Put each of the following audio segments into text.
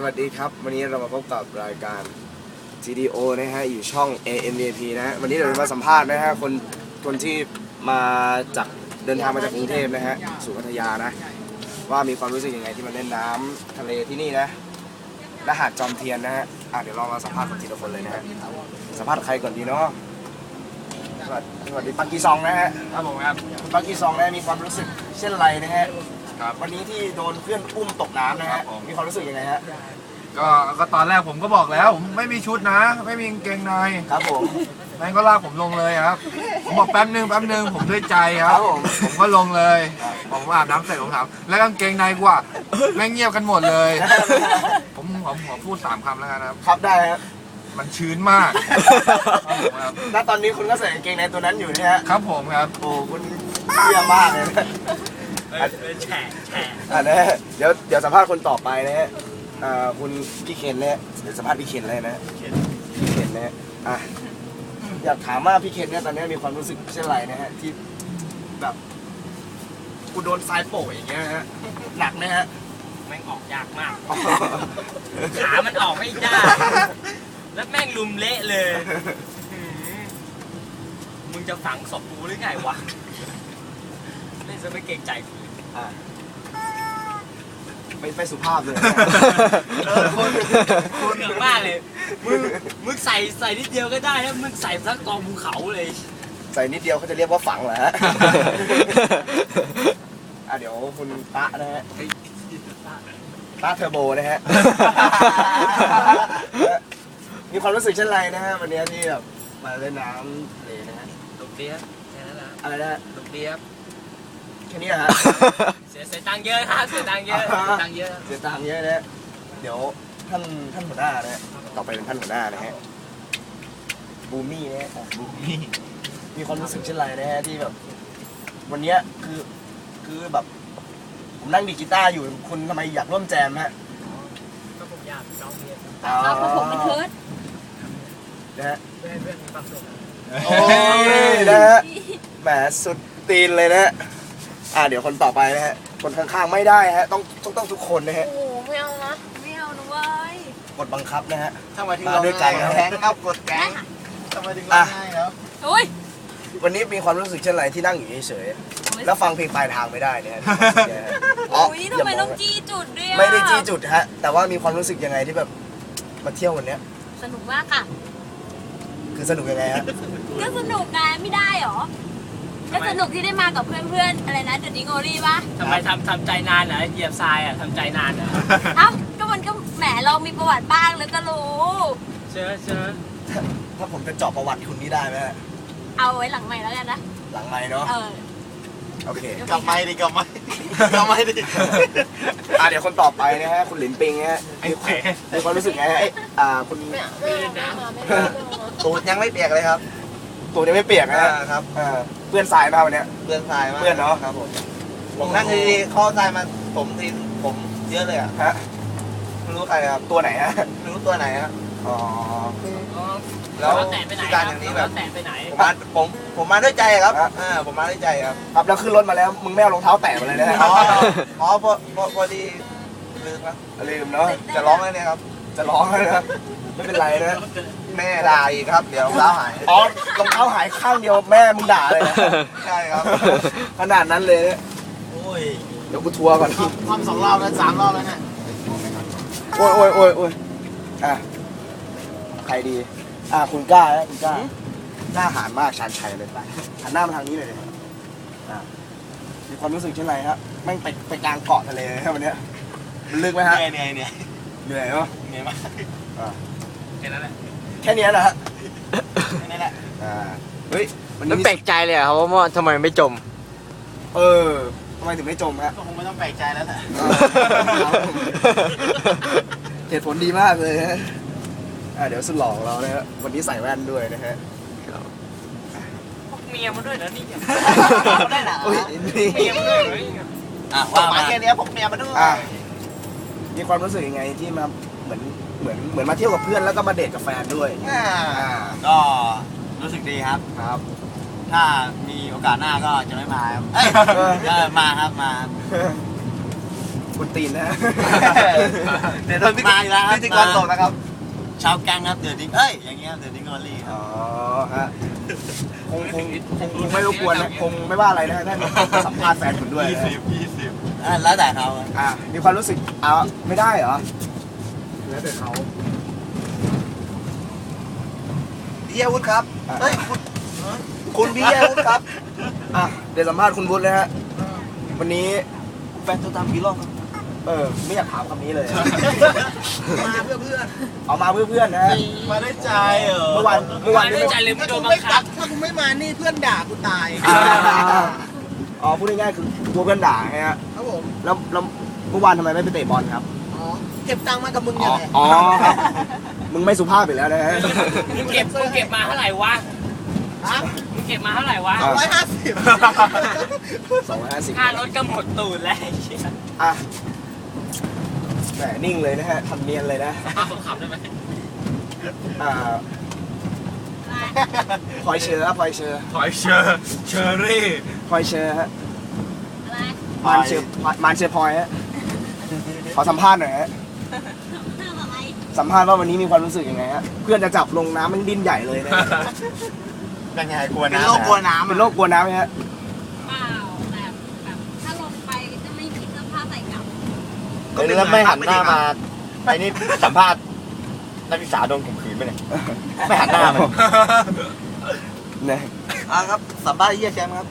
สวัสดีครับ วันนี้เรามาพบกับรายการ GDO นะฮะ อยู่ช่อง AMVP นะฮะ วันนี้เราจะมาสัมภาษณ์นะฮะ คน คนที่มาจากเดินทางมาจากกรุงเทพนะฮะ สู่พัทยานะ ว่ามีความรู้สึกยังไงที่มาเล่นน้ำทะเลที่นี่นะและหาดจอมเทียนนะฮะ อะเดี๋ยวลองมาสัมภาษณ์คนทีละคนเลยนะฮะ สัมภาษณ์ใครก่อนดีเนาะ สวัสดีสวัสดีปักกีซองนะฮะ ครับผมครับคุณปักกีซองนะมีความรู้สึกเช่นไรนะฮะ ครับ วันนี้ที่โดนเพื่อนอุ้มตกน้ำนะครัฮะบผม มีความรู้สึกยังไงฮะก็ก็ตอนแรกผมก็บอกแล้วผมไม่มีชุดนะ ไม่มีกางเกงในครับผมแม่งก็ลากผมลงเลยครับ ผมบอกแป๊บนึงแป๊บนึงผมด้วยใจคครัรับบผม ผมก็ลงเลยผมอาบน้ำเสร็จผมถามแล้วกางเกงในกูอะแม่งเงียบกันหมดเลย ผมผมขอพูดสามคำแล้วกันนะครับ ครับได้ครับมันชื้นมาก ครับแล้วตอนนี้คุณก็ใส่กางเกงในตัวนั้นอยู่นะฮะครับผมครับ โอ้คุณเยี่ยมมากเลยนะ แฉะแฉะอะนะฮะเดี๋ยวเดี๋ยวสัมภาษณ์คนต่อไปนะฮะอ่าคุณพี่เคนนะฮะเดี๋ยวสัมภาษณ์พี่เคนเลยนะฮะพี่เคนนะฮะอะอยากถามว่าพี่เคนเนี่ยตอนนี้มีความรู้สึกเช่นไรนะฮะที่แบบกูโดนทรายโป่อย่างเงี้ยฮะหนักไหมฮะ แม่งออกยากมาก ขามันออกไม่ได้ แล้วแม่งลุมเละเลยหืมมึงจะฝังศพกูหรือไงวะ เล่นซะไม่เกรงใจกูอะไม่ไม่สุภาพเลยนะ เออคนคนเหนือมากเลยมึงมึงใส่ใส่นิดเดียวก็ได้แล้วมึงใส่สักกองภูเขาเลย ใส่นิดเดียวเขาจะเรียกว่าฝังเหรอฮะ อะเดี๋ยวคุณตะนะฮะตะเทอร์โบนะฮะ มีความรู้สึกเช่นไรนะฮะวันนี้ที่แบบมาเล่นน้ำทะเลนะฮะลุกเปียบแค่นั้นแหละอะไรนะฮะลุกเปียบ แค่นี้ฮะ เสียเสียตังค์เยอะครับเสียตังค์เยอะเสียตังค์เยอะ เสียตังค์เยอะนะฮะเดี๋ยวท่านท่านหัวหน้านะฮะต่อไปเป็นท่านหัวหน้านะฮะ บูมี่นะฮะบูมี่ มีความรู้สึกเช่นไรนะฮะที่แบบ วันเนี้ยคือคือแบบ ผมนั่งดีดกีตาร์อยู่คุณทำไมอยากร่วมแจมฮะก็ผมอยากน้องเรียนครับเพราะผมเป็นเพิร์ดนะฮะ เพื่อนเพื่อนมีความสุข โอ้ยนะฮะแหมสุดตีนเลยนะฮะ อ่าเดี๋ยวคนต่อไปนะฮะ คนข้างๆไม่ได้ฮะ ต้องต้องต้องทุกคนนะฮะ โอ้โหไม่เอานะไม่เอานะเว้ยกดบังคับนะฮะ ทำไมถึงมาด้วยกันนะแก๊งครับกดแก๊งทำไมถึงร้องไห้ครับโอ้ยวันนี้มีความรู้สึกเช่นไรที่นั่งอยู่เฉยๆ แล้วฟังเพลงปลายทางไม่ได้เนี่ยฮะอ๋อโอ้ยอทำย่าไมมต้อองงจี้จุดด้วยอะไม่ได้จี้จุดฮะ แต่ว่ามีความรู้สึกยังไงที่แบบมาเที่ยววันเนี้ย สนุกมากค่ะ คือสนุกยังไงฮะ ก็สนุกไงไม่ได้หรอ ก็สนุกที่ได้มากับเพื่อนๆ อะไรนะเดอะดิโงรี่ปะทำไมทำทำใจนานเหรอเหยียบทรายอะทำใจนานเหรอเอ้าก็มันก็แหมเรามีประวัติบ้างแล้วก็รู้ เชิญเชิญถ้าผมจะเจาะประวัติคุณนี่ได้ไหมฮะเอาไว้หลังใหม่แล้วกันนะ หลังไม้เนาะเออ โอเคกลับไม่ดิกลับไม่กลับไม่ดิอะเดี๋ยวคนต่อไปนะฮะคุณหลินปิงฮะมีความมีความรู้สึกไงฮะเอ้ยอ่าคุณตูดยังไม่เปียกเลยครับ ตัวยังไม่เปียกนะฮะครับอ่าเปื้อนทรายมาวันเนี้ย เปื้อนทรายมากเปื้อนเนอะ ครับผมผมนั่งดีๆข้อทรายมาผมทีผมเยอะเลยอะฮะไม่รู้ใครครับตัวไหนฮะไม่รู้ตัวไหนครับ อ๋อ แล้วแล้วแตะไปไหนการอย่างนี้แบบ ล้วแตะไปไหน ผมมาผมผมมาด้วยใจครับอ่าผมมาด้วยใจครับครับแล้วขึ้นรถมาแล้วมึงไม่เอารองเท้าแตะมาเลยนะฮะอ๋ออ๋อพอพอพอดีลืมครับลืมเนาะจะร้องแล้วเนี่ยครับจะร้องแล้วนะ ไม่เป็นไรนะ แม่ด่าอีกครับ เดี๋ยวรองเท้าหายอ๋อรองเท้าหายข้างเดียวแม่มึงด่าเลยนะใช่ครับ ขนาดนั้นเลยนะโอ้ยเดี๋ยวกูทัวร์ก่อนทำสองรอบแล้วสามรอบแล้วเนี่ยโอ้ยโอ้ยโอ้ยโอ้ยอะใครดี อะคุณกล้านะคุณกล้าหน้าหานมากชานชัยเลยไปหันหน้ามาทางนี้เลยเลยอะมีความรู้สึกเช่นไรฮะแม่งไปไปกลางเกาะทะเลเลยฮะวันเนี้ยมันลึกไหมฮะเหนื่อยเหนื่อยเหนื่อยเหนื่อยเนาะเหนื่อยมาก แค่นั้นแหละแค่เนี้ยนะฮะแค่นี้แหละอ่าเฮ้ยวันมันนี้แปลกใจเลยอะครับว่าทำไมไม่จม เออทำไมถึงไม่จมฮะ ก็คงไม่ต้องแปลกใจแล้วแหละเหตุผลดีมากเลยฮะอะเดี๋ยวสุดหล่อของเรานะฮะวันนี้ใส่แว่นด้วยนะฮะพกเมียมาด้วยเหรอนี่ได้หรออุ้ยนี่ เมียมาด้วยเหรอนี่อะว่ามาแค่นี้พกเมียมาด้วย อะ มีความรู้สึกยังไงที่มา เหมือนเหมือนเหมือนมาเที่ยวกับเพื่อนแล้วก็มาเดทกับแฟนด้วยอ่าอ่าก็รู้สึกดีครับ ครับ ถ้ามีโอกาสหน้าก็จะไม่มาครับเอ้ยเออมาครับมาคุณตีนนะฮะเดี๋ยวต้องมาอีกแล้วครับ พิธีกรตกนะครับ ชาวแก๊งครับเดือดดิ้งเอ้ยอย่างเงี้ยเดือดดิ้งออลลี่ครับ อ๋อฮะคงคงคงคงไม่รบกวนนะคงไม่ว่าอะไรนะท่านสัมภาษณ์แฟนคุณด้วยนะอะแล้วแต่เขาอะอะมีความรู้สึกเอาไม่ได้เหรอ แล้วแต่เขาพี่อาวุธครับเฮ้ยคุณคุณพี่อาวุธครับอะเดี๋ยวสัมภาษณ์คุณวุฒิเลยฮะวันนี้แฟนตัวตามกี่รอบครับเออไม่อยากถามคำนี้เลย มาเพื่อเพื่อนเอามาเพื่อเพื่อนนะฮะมาได้ใจเหรอเมื่อวานเมื่อวานไม่นี้ได้ใจเลยไม่โดนบังคับถ้ากูไม่มานี่เพื่อนด่ากูตายอ่าอ๋อพูดง่ายๆคือกลัวเพื่อนด่าไงฮะครับผมแล้วแล้วเมื่อวานทำไมไม่ไปเตะบอลครับอ๋อ เก็บตังค์มากับมึงอ๋เนี่อยแหละอ๋อครับ มึงไม่สุภาพอีกแล้วนะฮะมึงเก็บมึงเก็บมาเท่าไหร่วะฮะมึงเก็บมาเท่าไหร่วะอะร้อยห้าสิบสองร้อยห้าสิบค่ารถก็หมดตูดแล้วไอ้เหี้ยอะแหมนิ่งเลยนะฮะทำเนียนเลยนะมาผมขับได้ไหมอ่าพลอยเชอร์ครับพลอยเชอร์หอยเชอร์เชอรี่พลอยเชอร์ฮะอะไรมานเชอร์มานเชอร์พลอยฮะขอสัมภาษณ์หน่อยฮะทำอะไร สัมภาษณ์ว่าวันนี้มีความรู้สึกยังไงฮะเพื่อนจะจับลงน้ำมันดิ้นใหญ่เลยนะฮะเป็นไงกลัวน้ำเป็นโรคกลัวน้ำเป็นโรคกลัวน้ำไหมฮะเปล่าแต่แบบถ้าลงไปจะไม่มีเสื้อผ้าใส่กลับแล้วไม่หันหน้ามาไอ้นี่สัมภาษณ์นักศึกษาโดนข่มขืนไปเนี่ยไม่หันหน้ามานะอะครับสัมภาษณ์เยี่ยแชมป์ครับ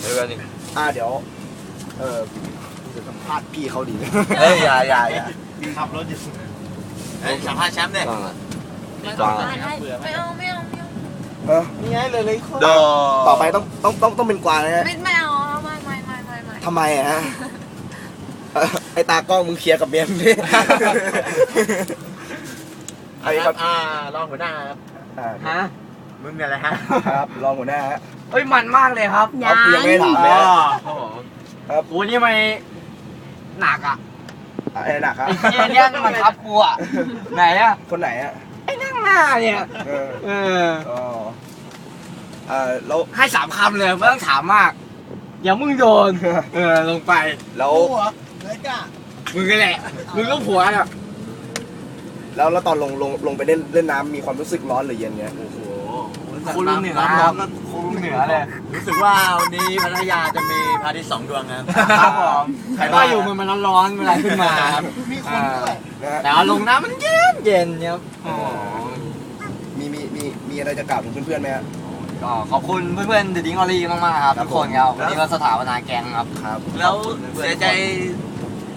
เดี๋ยวกันนี่อ่าเดี๋ยวเออจะสัมภาษณ์พี่เขาดีเฮ้ยอย่าอย่าอย่าขับรถอยู่ เฮ้ยสัมภาษณ์แชมป์เนี่ยไม่เอาไม่เอาไม่เอาเออนี่ไงเลยเลยดอต่อไปต้องต้องต้องต้องเป็นกวางนะฮะไม่ไม่เอาไม่ไม่ไม่ไม่ไม่ทำไมอะฮะเอ่อไอตากล้องมึงเคลียร์กับเมียมึงดิ ไอ้ครับอ่ารองหัวหน้าครับอ่าฮะมึงเนี่ยแหละฮะครับรองหัวหน้าฮะ เอ้ยมันมากเลยครับเอากูยังไม่ได้ถามเลยฮะครับผม ครับ กูนี่ไม่หนักอะ ไอ้หนักครับไอ้เหี้ยเนี่ยมันทับกูอะไหนอะคนไหนอะไอ้นั่งหน้าเนี่ยเออเอออ๋อเออแล้วให้สามคำเลยไม่ต้องถามมากอย่ามึงโดนเออลงไปแล้วโอ้โหเลยจ้ามึงก็แหละมึงก็ผัวอะแล้วแล้วตอนลงลงลงไปเล่นเล่นน้ำมีความรู้สึกร้อนหรือเย็นเนี้ยคุณลุงเหนือน้ำร้อนก็ คุณลุงเหนือเลย รู้สึกว่าวันนี้พัทยาจะมีพระอาทิตย์สองดวงนะครับครับผม ใครว่าอยู่มันมันร้อนๆเวลาขึ้นมาครับมีคนด้วยนะฮะแต่ว่าลงน้ำมันเย็นเย็นครับอ๋อมีมีมีมีอะไรจะกล่าวถึงเพื่อนๆไหมฮะก็ขอบคุณเพื่อนๆเดอะดิ้งออรี่มากๆครับครับทุกคนครับผมวันนี้ก็สถาปนาแกงครับ ครับ แล้วเสียใจ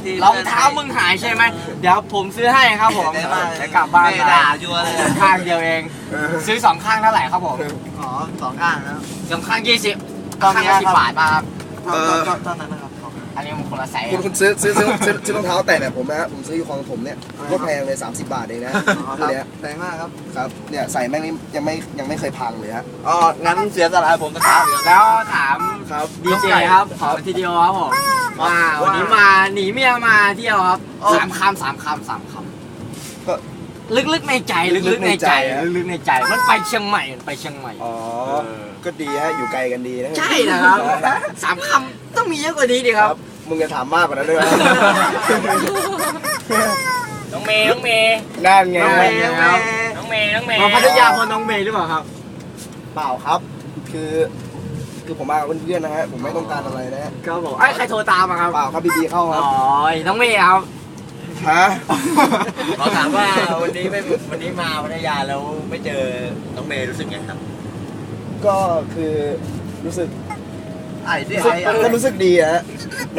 ที่รองเท้ามึงหายใช่ไหมเดี๋ยวผมซื้อให้ครับผมเสียใจมากจะกลับบ้านไม่ด่าชัวร์เลยข้างเดียวเองเออซื้อสองข้างเท่าไหร่ครับผมอ๋อสองข้างนะสองข้างยี่สิบก็ข้างมีละครับสิบบาทมาครับเออก็เท่านั้นนะครับอันนี้มันคนละไซส์คุณคุณซื้อซื้อซื้อซื้อซื้อรองเท้าแตะแบบผมนะฮะผมซื้ออยู่ของผมเนี่ยโคตรแพงเลย30 บาทเองนะคู่เนี้ยแพงมากครับครับเนี่ยใส่แม่งนี่ยังไม่ยังไม่เคยพังเลยฮะอ๋องั้นเสียสละให้ผมนะครับแล้วถามครับดีเจครับขอทีเดียวครับผม ว่าวันนี้มาหนีเมียมาเที่ยวครับสามคำสามคำสามคำก็ ลึกๆในใจลึกๆในใจลึกๆในใจ มันไปเชียงใหม่มันไปเชียงใหม่อ๋อ ก็ดีฮะ อยู่ไกลกันดีนะใช่นะครับสามคำต้องมีเยอะกว่านี้ดิครับ มึงจะถามมากกว่านั้นด้วยวะน้องเมย์น้องเมย์นั่นไงน้องเมย์ครับน้องเมย์น้องเมย์มาพัทยาพอน้องเมย์หรือเปล่าครับ เปล่าครับ คือ คือผมมากับเพื่อนๆนะฮะผมไม่ต้องการอะไรนะฮะก็บอกไอ้ยใครโทรตามมาครับเปล่าครับบีๆเข้าคอ๋รับอน้องเมย์ครับ ฮะ ขอถามว่าวันนี้ไม่วันนี้มาพัทยาแล้วไม่เจอน้องเมย์รู้สึกไงครับก็คือรู้สึกไอ้ที่รู้สึกไอ้ก็รู้สึกดีอะฮะ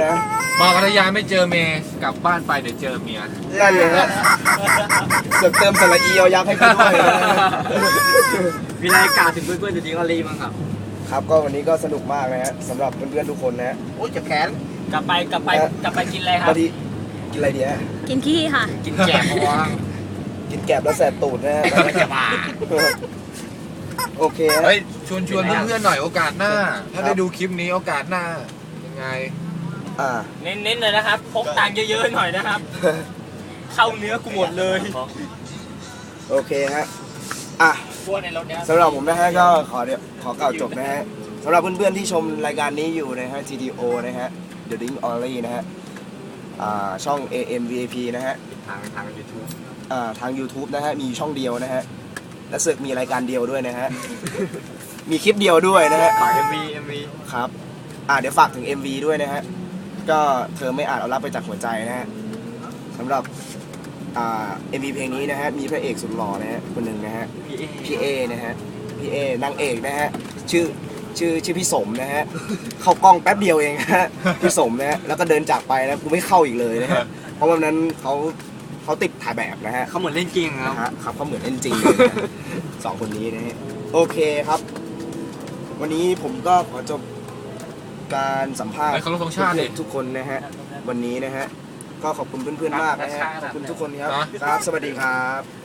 นะมาพัทยาไม่เจอเมย์กลับบ้านไปเดี๋ยวเจอเมีย นั่นเลยฮะเสือกเติมสระอีเอายักษ์ให้เขาด้วยนะ มีรายการถึงเพื่อนๆจะดีก็รีมั้งครับ ครับก็วันนี้ก็สนุกมากนะฮะสำหรับเพื่อนๆทุกคนนะฮะ โอ้ยเจ็บแขนกลับไปกลับไปกลับไปกินอะไรครับ พอดีกินอะไรดีฮะกินขี้ค่ะ กินแกะพอกินแกบแล้วแสบตูดนะฮะไม่จะบ้าโอเคฮะ เฮ้ยชวนชวนเพื่อนๆหน่อยโอกาสหน้า ถ้าได้ดูคลิปนี้โอกาสหน้า ยังไง อ่า เน้นๆเลยนะครับ พกตังค์เยอะๆหน่อยนะครับ เข้าเนื้อกูหมดเลย โอเคฮะ อะ พวกในรถเนี้ยสำหรับผมนะฮะก็ขอเดี๋ยวขอกล่าวจบนะฮะสำหรับเพื่อนๆที่ชมรายการนี้อยู่นะฮะ TDO นะฮะ The Ding Only นะฮะอ่าช่อง AMVAP นะฮะทางทางยูทูบอ่าทาง YouTube นะฮะ มีช่องเดียวนะฮะ และเสือกมีรายการเดียวด้วยนะฮะ มีคลิปเดียวด้วยนะฮะ ฝากเอ็มวีเอ็มวีครับ อ่าเดี๋ยวฝากถึง MV ด้วยนะฮะ ก็เธอไม่อาจเอารับไปจากหัวใจนะฮะสำหรับ อ่า MV เพลงนี้นะฮะมีพระเอกสุดหล่อนะฮะคนหนึ่งนะฮะพี่เอนะฮะพี่เอนางเอกนะฮะชื่อชื่อชื่อพี่สมนะฮะเข้ากล้องแป๊บเดียวเองฮะพี่สมนะฮะแล้วก็เดินจากไปนะกูไม่เข้าอีกเลยนะฮะเพราะวันนั้นเขาเขาติดถ่ายแบบนะฮะเขาเหมือนเล่นจริงครับนะฮะครับเขาเหมือนเล่นจริงเลยนะฮะสองคนนี้นะฮะโอเคครับ วันนี้ผมก็ขอจบการสัมภาษณ์ไปเคารพธงชาติดิ ทุกคนนะฮะวันนี้นะฮะ ก็ขอบคุณเพื่อนๆมากนะฮะขอบคุณทุกคนครับนะครับสวัสดีครับ